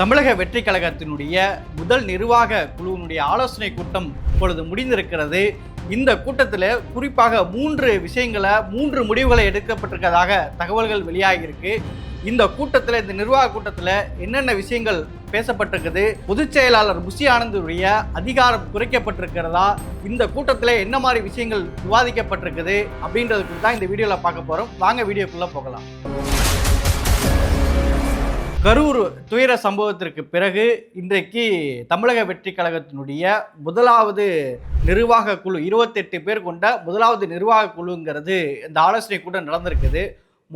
தமிழக வெற்றி கழகத்தினுடைய முதல் நிர்வாக குழுவினுடைய ஆலோசனை கூட்டம் இப்பொழுது முடிந்திருக்கிறது. இந்த கூட்டத்தில் குறிப்பாக மூன்று விஷயங்களை மூன்று முடிவுகளை எடுக்கப்பட்டிருக்கிறதாக தகவல்கள் வெளியாகியிருக்கு. இந்த கூட்டத்தில் இந்த நிர்வாக கூட்டத்தில் என்னென்ன விஷயங்கள் பேசப்பட்டிருக்குது பொதுச் செயலாளர் புஷி ஆனந்துடைய அதிகாரம் குறைக்கப்பட்டிருக்கிறதா இந்த கூட்டத்தில் என்ன மாதிரி விஷயங்கள் விவாதிக்கப்பட்டிருக்குது அப்படின்றது தான் இந்த வீடியோவில் பார்க்க போகிறோம் வாங்க வீடியோக்குள்ளே போகலாம். கரூர் துயர சம்பவத்திற்கு பிறகு இன்றைக்கு தமிழக வெற்றி கழகத்தினுடைய முதலாவது நிர்வாக குழு இருபத்தெட்டு பேர் கொண்ட முதலாவது நிர்வாக குழுங்கிறது இந்த ஆலோசனை கூட நடந்திருக்குது.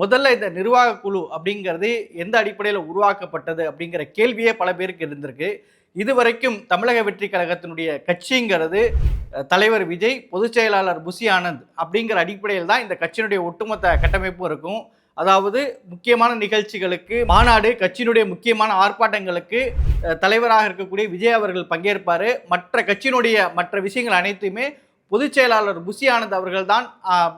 முதல்ல இந்த நிர்வாக குழு அப்படிங்கிறது எந்த அடிப்படையில் உருவாக்கப்பட்டது அப்படிங்கிற கேள்வியே பல பேருக்கு இருந்திருக்கு. இதுவரைக்கும் தமிழக வெற்றி கழகத்தினுடைய கட்சிங்கிறது தலைவர் விஜய் பொதுச் செயலாளர் புஷி ஆனந்த் அப்படிங்கிற அடிப்படையில் தான் இந்த கட்சியினுடைய ஒட்டுமொத்த கட்டமைப்பும் இருக்கும். அதாவது முக்கியமான நிகழ்ச்சிகளுக்கு மாநாடு கட்சியினுடைய முக்கியமான ஆர்ப்பாட்டங்களுக்கு தலைவராக இருக்கக்கூடிய விஜய் அவர்கள் பங்கேற்பார். மற்ற கட்சியினுடைய மற்ற விஷயங்கள் அனைத்துமே பொதுச் செயலாளர் புசி ஆனந்த் அவர்கள் தான்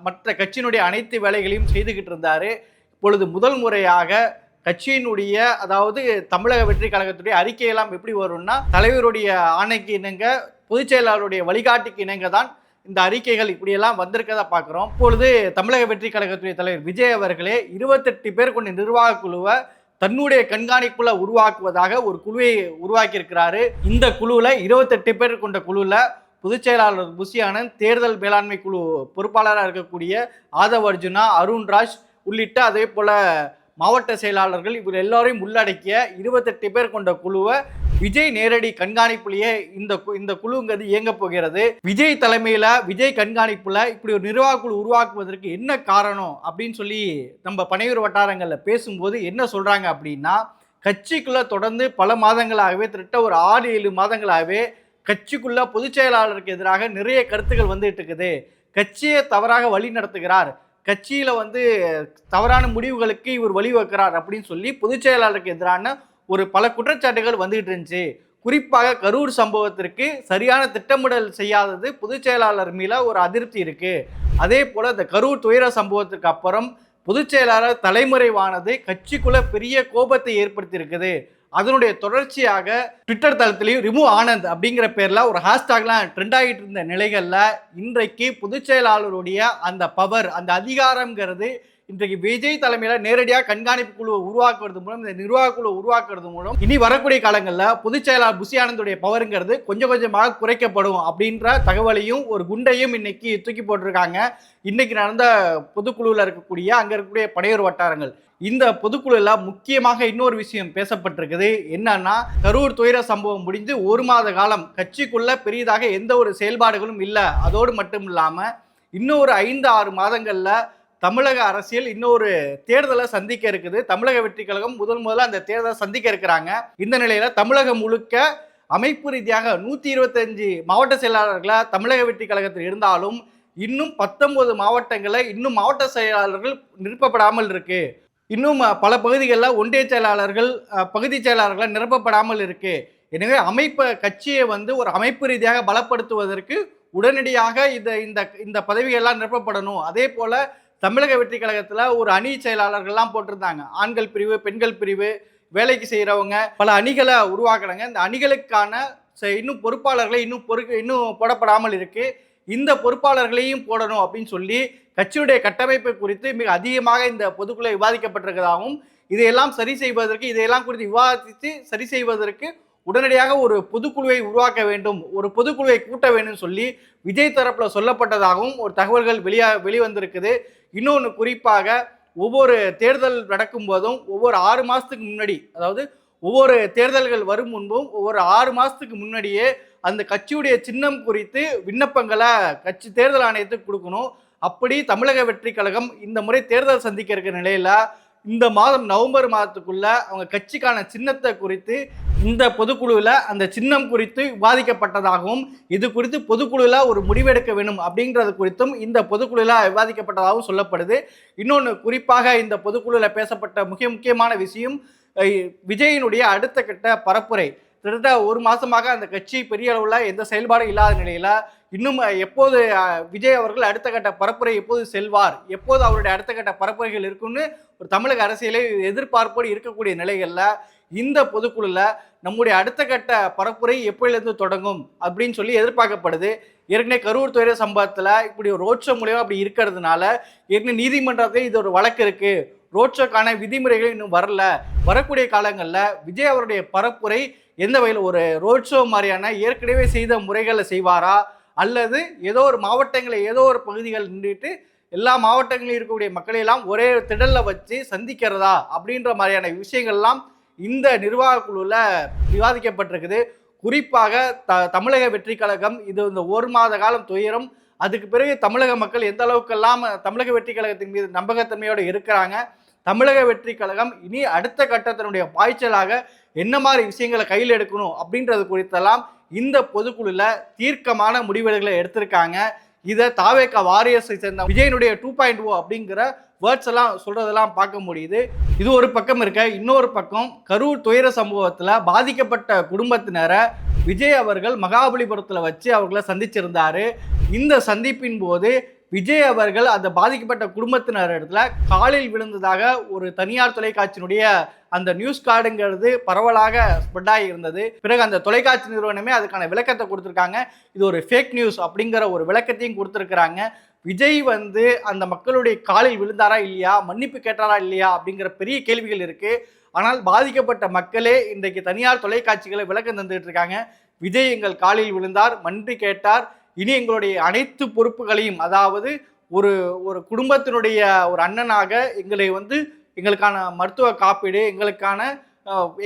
மற்ற கட்சியினுடைய அனைத்து வேலைகளையும் செய்துகிட்டு இருந்தார். இப்பொழுது முதல் முறையாக கட்சியினுடைய அதாவது தமிழக வெற்றி கழகத்துடைய அறிக்கையெல்லாம் எப்படி வரும்னா தலைவருடைய ஆணைக்கு இணங்க பொதுச் செயலாளருடைய வழிகாட்டிக்கு இணங்க தான் இந்த அறிக்கைகள் இப்படியெல்லாம் வந்திருக்கதா பார்க்குறோம். இப்பொழுது தமிழக வெற்றி கழகத்துடைய தலைவர் விஜய் அவர்களே இருபத்தெட்டு பேர் கொண்ட நிர்வாக குழுவை தன்னுடைய கண்காணிப்புல உருவாக்குவதாக ஒரு குழுவை உருவாக்கி இருக்கிறாரு இந்த குழுவில் இருபத்தெட்டு பேர் கொண்ட குழுவில் பொதுச் செயலாளர் ஆனந்த் தேர்தல் மேலாண்மை குழு பொறுப்பாளராக இருக்கக்கூடிய ஆதவ் அர்ஜுனா அருண்ராஜ் உள்ளிட்ட அதே போல மாவட்ட செயலாளர்கள் இவர் எல்லாரையும் உள்ளடக்கிய இருபத்தெட்டு பேர் கொண்ட குழுவை விஜய் நேரடி கண்காணிப்புலயே இந்த கு- இந்த குழுங்கிறது இயங்க போகிறது. விஜய் தலைமையில விஜய் கண்காணிப்புல இப்படி ஒரு நிர்வாக குழு உருவாக்குவதற்கு என்ன காரணம் அப்படின்னு சொல்லி நம்ம பனையூர் வட்டாரங்களில் பேசும்போது என்ன சொல்றாங்க அப்படின்னா கட்சிக்குள்ள தொடர்ந்து பல மாதங்களாகவே திருட்ட ஒரு ஆறு ஏழு மாதங்களாகவே கட்சிக்குள்ள பொதுச் செயலாளருக்கு எதிராக நிறைய கருத்துக்கள் வந்துட்டு இருக்குது. கட்சியை தவறாக வழி நடத்துகிறார். கட்சியில் வந்து தவறான முடிவுகளுக்கு இவர் வழிவகுக்கிறார் அப்படின்னு சொல்லி பொதுச் செயலாளருக்கு எதிரான ஒரு பல குற்றச்சாட்டுகள் வந்துகிட்டு இருந்துச்சு. குறிப்பாக கரூர் சம்பவத்திற்கு சரியான திட்டமிடல் செய்யாதது பொதுச் செயலாளர் ஒரு அதிருப்தி இருக்கு. அதே போல இந்த கரூர் துயர சம்பவத்துக்கு அப்புறம் பொதுச் செயலாளர் தலைமுறைவானது கட்சிக்குள்ள பெரிய கோபத்தை ஏற்படுத்தி இருக்குது அதனுடைய தொடர்ச்சியாக ட்விட்டர் தளத்திலையும் ரிமூவ் ஆனந்த் அப்படிங்கிற பேரில் ஒரு ஹேஷ்டாக்லாம் ட்ரெண்ட் ஆகிட்டு இருந்த நிலைகளில் இன்றைக்கு பொதுச் செயலாளருடைய அந்த பவர் அந்த அதிகாரங்கிறது இன்றைக்கு விஜய் தலைமையில் நேரடியாக கண்காணிப்பு குழுவை உருவாக்குறது மூலம் இந்த நிர்வாக குழு உருவாக்குறது மூலம் இனி வரக்கூடிய காலங்களில் பொதுச் செயலாளர் புஷி ஆனந்துடைய பவருங்கிறது கொஞ்சம் கொஞ்சமாக குறைக்கப்படும் அப்படின்ற தகவலையும் ஒரு குண்டையும் இன்னைக்கு தூக்கி போட்டிருக்காங்க. இன்னைக்கு நடந்த பொதுக்குழுவில் இருக்கக்கூடிய அங்கே இருக்கக்கூடிய படையோர் வட்டாரங்கள். இந்த பொதுக்குழுல முக்கியமாக இன்னொரு விஷயம் பேசப்பட்டிருக்குது. என்னன்னா கரூர் துயர சம்பவம் முடிந்து ஒரு மாத காலம் கட்சிக்குள்ள பெரியதாக எந்த ஒரு செயல்பாடுகளும் இல்லை. அதோடு மட்டும் இல்லாம இன்னொரு ஐந்து ஆறு மாதங்களில் தமிழக அரசியல் இன்னொரு தேர்தலை சந்திக்க இருக்குது. தமிழக வெற்றி கழகம் முதல் முதல்ல அந்த தேர்தலை சந்திக்க இருக்கிறாங்க. இந்த நிலையில தமிழகம் முழுக்க அமைப்பு ரீதியாக நூத்தி இருபத்தஞ்சு மாவட்ட செயலாளர்களா தமிழக வெற்றி கழகத்தில் இருந்தாலும் இன்னும் பத்தொன்பது மாவட்டங்களில் இன்னும் மாவட்ட செயலாளர்கள் நிரப்பப்படாமல் இருக்கு. இன்னும் பல பகுதிகளில் ஒன்றிய செயலாளர்கள் பகுதி செயலாளர்கள் நிரப்பப்படாமல் இருக்கு. எனவே அமைப்பு கட்சியை வந்து ஒரு அமைப்பு ரீதியாக பலப்படுத்துவதற்கு உடனடியாக இந்த இந்த இந்த பதவிகள்லாம் நிரப்பப்படணும். அதே போல தமிழக வெற்றி கழகத்தில் ஒரு அணி செயலாளர்கள்லாம் போட்டிருந்தாங்க. ஆண்கள் பிரிவு பெண்கள் பிரிவு வேலைக்கு செய்கிறவங்க பல அணிகளை உருவாக்குறாங்க இந்த அணிகளுக்கான இன்னும் பொறுப்பாளர்களை இன்னும் பொறுக்கு இன்னும் போடப்படாமல் இருக்குது இந்த பொறுப்பாளர்களையும் போடணும் அப்படின்னு சொல்லி கட்சியுடைய கட்டமைப்பு குறித்து மிக அதிகமாக இந்த பொதுக்குழு விவாதிக்கப்பட்டிருக்கிறதாகவும் இதையெல்லாம் சரி செய்வதற்கு இதையெல்லாம் குறித்து விவாதித்து சரி செய்வதற்கு உடனடியாக ஒரு பொதுக்குழுவை உருவாக்க வேண்டும் ஒரு பொதுக்குழுவை கூட்ட வேண்டும் சொல்லி விஜய் தரப்பில் சொல்லப்பட்டதாகவும் ஒரு தகவல்கள் வெளியா வெளிவந்திருக்குது. இன்னொன்று குறிப்பாக ஒவ்வொரு தேர்தல் நடக்கும் போதும் ஒவ்வொரு ஆறு மாதத்துக்கு முன்னாடி அதாவது ஒவ்வொரு தேர்தல்கள் வரும் முன்பும் ஒவ்வொரு ஆறு மாதத்துக்கு முன்னாடியே அந்த கட்சியுடைய சின்னம் குறித்து விண்ணப்பங்களை கட்சி தேர்தல் ஆணையத்துக்கு கொடுக்கணும். அப்படி தமிழக வெற்றி கழகம் இந்த முறை தேர்தல் சந்திக்க இருக்கிற நிலையில் இந்த மாதம் நவம்பர் மாதத்துக்குள்ள அவங்க கட்சிக்கான சின்னத்தை குறித்து இந்த பொதுக்குழுவில் அந்த சின்னம் குறித்து விவாதிக்கப்பட்டதாகவும் இது குறித்து பொதுக்குழுவில் ஒரு முடிவெடுக்க வேண்டும் அப்படின்றது குறித்தும் இந்த பொதுக்குழுவில் விவாதிக்கப்பட்டதாகவும் சொல்லப்படுது. இன்னொன்று குறிப்பாக இந்த பொதுக்குழுவில் பேசப்பட்ட மிக முக்கியமான விஷயம் விஜயினுடைய அடுத்த கட்ட பரப்புரை. கிட்டத்தட்ட ஒரு மாசமாக அந்த கட்சி பெரிய அளவில் எந்த செயல்பாடும் இல்லாத நிலையில இன்னும் எப்போது விஜய் அவர்கள் அடுத்த கட்ட பரப்புரை எப்போது செல்வார் எப்போது அவருடைய அடுத்த கட்ட பரப்புரைகள் இருக்கும்னு ஒரு தமிழக அரசியலே எதிர்பார்ப்போடு இருக்கக்கூடிய நிலைகளில் இந்த பொதுக்குழுல நம்முடைய அடுத்த கட்ட பரப்புரை எப்போலேருந்து தொடங்கும் அப்படின்னு சொல்லி எதிர்பார்க்கப்படுது. ஏற்கனவே கரூர் துறை சம்பவத்தில் இப்படி ஒரு ரோட் ஷோ அப்படி இருக்கிறதுனால ஏற்கனவே நீதிமன்றத்தில் இது ஒரு வழக்கு இருக்குது ரோட் ஷோக்கான விதிமுறைகள் இன்னும் வரல. வரக்கூடிய காலங்களில் விஜய் அவருடைய பரப்புரை எந்த வகையில் ஒரு ரோட் ஷோ மாதிரியான ஏற்கனவே செய்த முறைகளை செய்வாரா? அல்லது ஏதோ ஒரு மாவட்டங்களில் ஏதோ ஒரு பகுதிகள் நின்றுட்டு எல்லா மாவட்டங்களிலும் இருக்கக்கூடிய மக்களை எல்லாம் ஒரே திடலில் வச்சு சந்திக்கிறதா? அப்படின்ற மாதிரியான விஷயங்கள்லாம் இந்த நிர்வாக குழுவில் விவாதிக்கப்பட்டிருக்குது. குறிப்பாக த தமிழக வெற்றி கழகம் இது இந்த ஒரு மாத காலம் துயரம். அதுக்கு பிறகு தமிழக மக்கள் எந்த அளவுக்கெல்லாம் தமிழக வெற்றி கழகத்தின் மீது நம்பகத்தன்மையோடு இருக்கிறாங்க. தமிழக வெற்றி கழகம் இனி அடுத்த கட்டத்தினுடைய பாய்ச்சலாக என்ன மாதிரி விஷயங்களை கையில் எடுக்கணும் அப்படின்றது குறித்தெல்லாம் இந்த பொதுக்குழுல தீர்க்கமான முடிவுகளை எடுத்திருக்காங்க. இதை தாவேக்கா வாரியர்ஸை சேர்ந்த விஜயனுடைய டூ பாயிண்ட் ஓ அப்படிங்கிற வேர்ட்ஸ் எல்லாம் சொல்றதெல்லாம் பார்க்க முடியுது. இது ஒரு பக்கம் இருக்க இன்னொரு பக்கம் கரூர் துயர சம்பவத்தில் பாதிக்கப்பட்ட குடும்பத்தினரை விஜய் அவர்கள் மகாபலிபுரத்தில் வச்சு அவர்களை சந்திச்சிருந்தாரு. இந்த சந்திப்பின் போது விஜய் அவர்கள் அந்த பாதிக்கப்பட்ட குடும்பத்தினர் இடத்துல காலில் விழுந்ததாக ஒரு தனியார் தொலைக்காட்சியினுடைய அந்த நியூஸ் கார்டுங்கிறது பரவலாக ஸ்ப்ரெட் ஆகி இருந்தது. பிறகு அந்த தொலைக்காட்சி நிறுவனமே அதுக்கான விளக்கத்தை கொடுத்துருக்காங்க. இது ஒரு ஃபேக் நியூஸ் அப்படிங்கிற ஒரு விளக்கத்தையும் கொடுத்துருக்குறாங்க. விஜய் வந்து அந்த மக்களுடைய காலில் விழுந்தாரா இல்லையா? மன்னிப்பு கேட்டாரா இல்லையா? அப்படிங்கிற பெரிய கேள்விகள் இருக்கு. ஆனால் பாதிக்கப்பட்ட மக்களே இன்றைக்கு தனியார் தொலைக்காட்சிகளை விளக்கம் தந்துகிட்டு இருக்காங்க. விஜய் எங்கள் காலில் விழுந்தார் மன்றி கேட்டார். இனி எங்களுடைய அனைத்து பொறுப்புகளையும் அதாவது ஒரு ஒரு குடும்பத்தினுடைய ஒரு அண்ணனாக எங்களை வந்து எங்களுக்கான மருத்துவ காப்பீடு எங்களுக்கான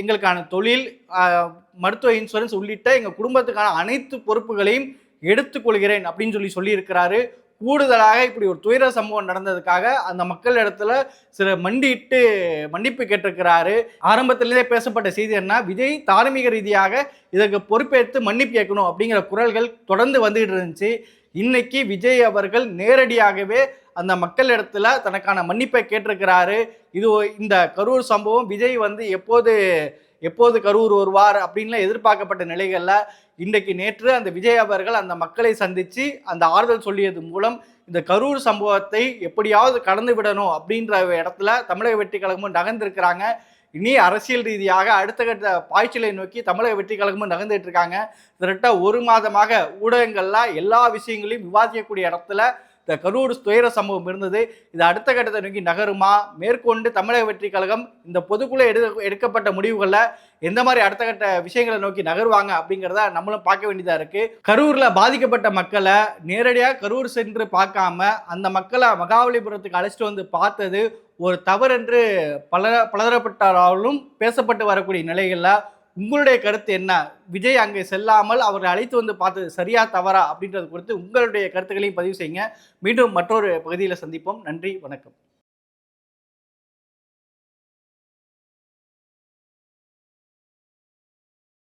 எங்களுக்கான தொழில் மருத்துவ இன்சூரன்ஸ் உள்ளிட்ட எங்கள் குடும்பத்துக்கான அனைத்து பொறுப்புகளையும் எடுத்துக்கொள்கிறேன் அப்படின்னு சொல்லி சொல்லியிருக்கிறாரு. கூடுதலாக இப்படி ஒரு துயர சம்பவம் நடந்ததுக்காக அந்த மக்கள் இடத்துல சில மண்டிட்டு மன்னிப்பு கேட்டிருக்கிறாரு. ஆரம்பத்திலேயே பேசப்பட்ட செய்தி என்ன? விஜய் தார்மீக ரீதியாக இதற்கு பொறுப்பேற்று மன்னிப்பு கேட்கணும் அப்படிங்கிற குரல்கள் தொடர்ந்து வந்துகிட்டு இருந்துச்சு. இன்னைக்கு விஜய் அவர்கள் நேரடியாகவே அந்த மக்கள் இடத்துல தனக்கான மன்னிப்பை கேட்டிருக்கிறாரு. இது இந்த கரூர் சம்பவம். விஜய் வந்து எப்போது எப்போது கரூர் வருவார் அப்படின்லாம் எதிர்பார்க்கப்பட்ட நிலைகளில் இன்றைக்கு நேற்று அந்த விஜய் அவர்கள் அந்த மக்களை சந்தித்து அந்த ஆறுதல் சொல்லியது மூலம் இந்த கரூர் சம்பவத்தை எப்படியாவது கடந்து விடணும் அப்படின்ற இடத்துல தமிழக வெற்றி கழகமும் நகர்ந்திருக்கிறாங்க. இனி அரசியல் ரீதியாக அடுத்த கட்ட பாய்ச்சலை நோக்கி தமிழக வெற்றி கழகமும் நகர்ந்துட்டு இருக்காங்க. திரட்ட ஒரு மாதமாக ஊடகங்களில் எல்லா விஷயங்களையும் விவாதிக்கக்கூடிய இடத்துல இந்த கரூர் துயர சம்பவம் இருந்தது. இது அடுத்த கட்டத்தை நோக்கி நகருமா? மேற்கொண்டு தமிழக வெற்றி கழகம் இந்த பொதுக்குழு எடு எடுக்கப்பட்ட முடிவுகளில் எந்த மாதிரி அடுத்த கட்ட விஷயங்களை நோக்கி நகருவாங்க அப்படிங்கிறத நம்மளும் பார்க்க வேண்டியதாக இருக்குது கரூரில் பாதிக்கப்பட்ட மக்களை நேரடியாக கரூர் சென்று பார்க்காம அந்த மக்களை மகாபலிபுரத்துக்கு அழைச்சிட்டு வந்து பார்த்தது ஒரு தவறு என்று பல பலதரப்பட்டாலும் பேசப்பட்டு வரக்கூடிய நிலைகளில் உங்களுடைய கருத்து என்ன? விஜய் அங்கே செல்லாமல் அவரை அழைத்து வந்து பார்த்தது சரியா தவறா அப்படின்றது குறித்து உங்களுடைய கருத்துக்களையும் பதிவு செய்யுங்க. மீண்டும் மற்றொரு பகுதியில் சந்திப்போம். நன்றி வணக்கம்.